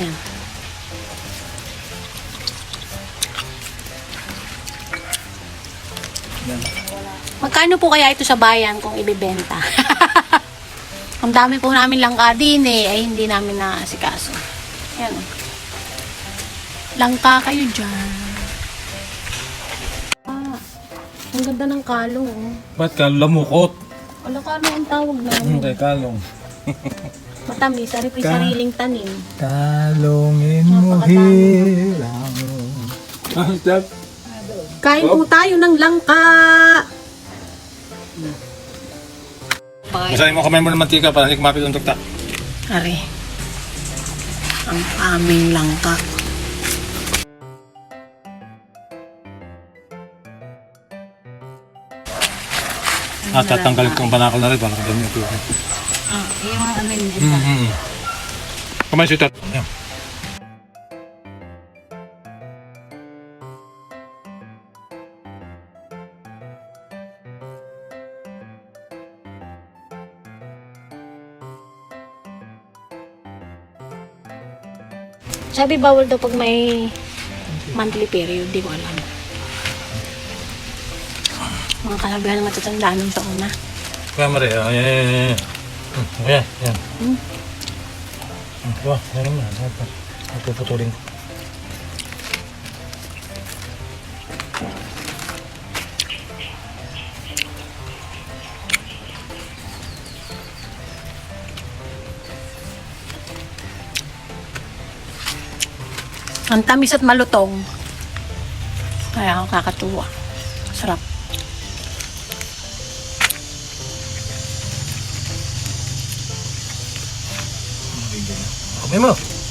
Yan. Magkano po kaya ito sa bayan kung ibibenta? Ang dami po namin langka din eh, ay hindi namin naasikaso. Yan. Langka kayo dyan. Ah, ang ganda ng kalong. Oh. Ba't ka lamukot? Wala kalong ang tawag na. Kay kalong. Matamis, sari Ka- sariling tanim. Kalungin mo Napakadami. hilang. Stop. Kain po tayo ng langka! Masahin mo kamay mo ng mantika para hindi kumapit ang tukta. Are. Ang aming langka. Ah, tatanggalin ko ang banakal na rin para kadami ito. Ah, yung ano yun. Mm-hmm. Kamay si tat. Yan. Sabi bawal daw pag may monthly period, di ko alam. Mga kalabihan ng matatandaan nung taon na. Kaya mare, ah, yan, yan, yan, yan. Hmm, Ayan, yan. Hmm. Hmm, Diba, yan naman. Ito, ito putulin ko. Ang tamis at malutong. Kaya kakatuwa. Sarap. Kamay mo.